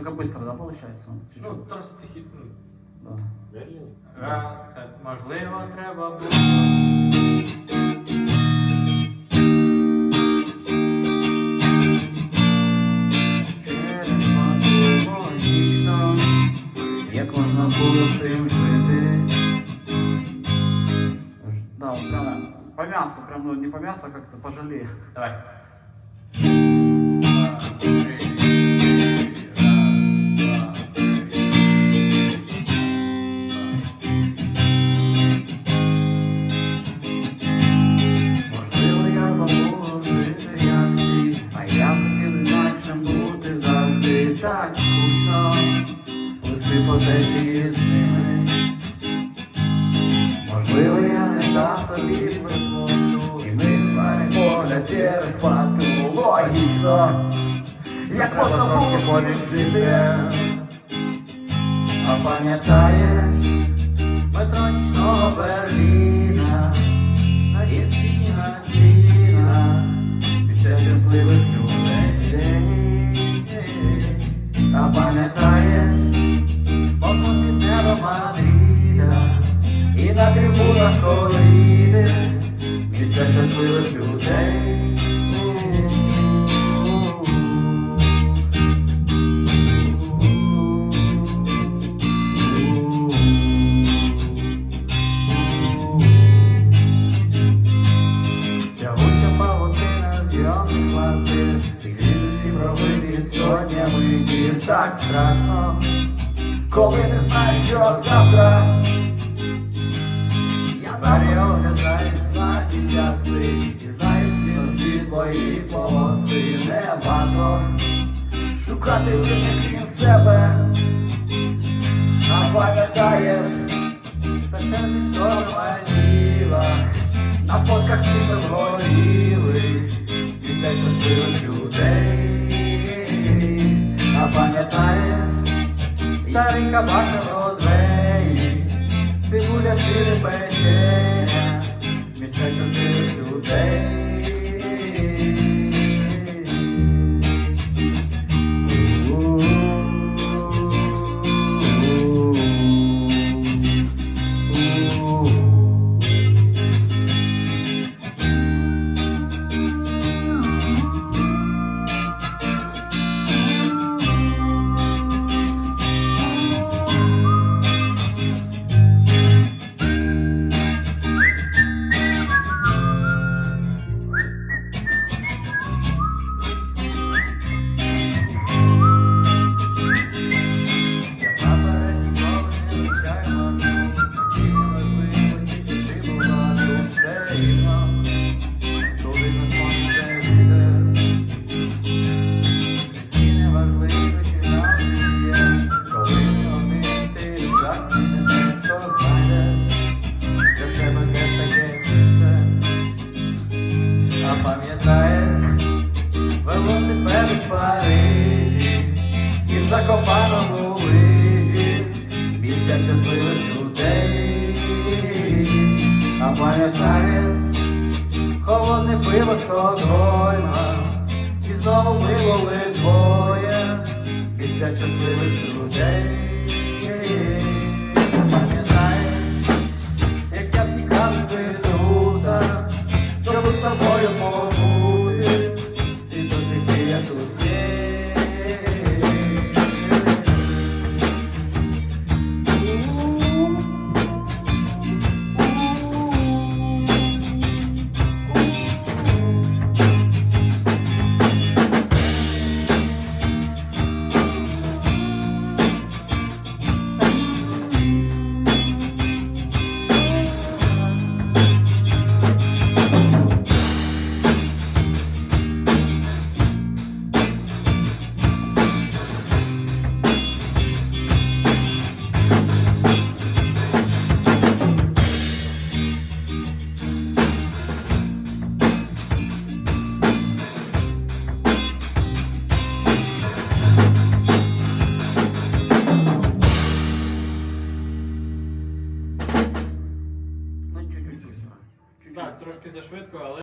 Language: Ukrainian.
Только быстро, да, получается? Чуть-чуть. Ну, трошки тихі. ну, Да. Медленні. Ра, так, можливо, треба було. Через мати логічно, як можна було з тим жити. Да, вот прям по мясу, прям ну, не по мясу, а как-то пожалей. Давай. Листи по течії з ними. Можливо, я не дав тобі прикладу, і ми погляд через плату логічно, як можна було жити. А пам'ятаєш метро нічного Берліна, на стіні, на стінах, після щасливих трибунах кориди, місця щасливих людей. Сотнями дір. Так страшно, коли не знаєш, що завтра. Варто шукати винних крім себе. А пам'ятаєш, страшенний шторм архівах, на фотках пісок горіли, місця щасливих людей. А пам'ятаєш, старий кабак на Бродвеї, цибуля сири печення, місця щасливих людей. Місця щасливих людей. А пам'ятаєш, холодне пиво Стокгольма, і знову ми були двоє, після щасливих людей. трохи зашвидко, але.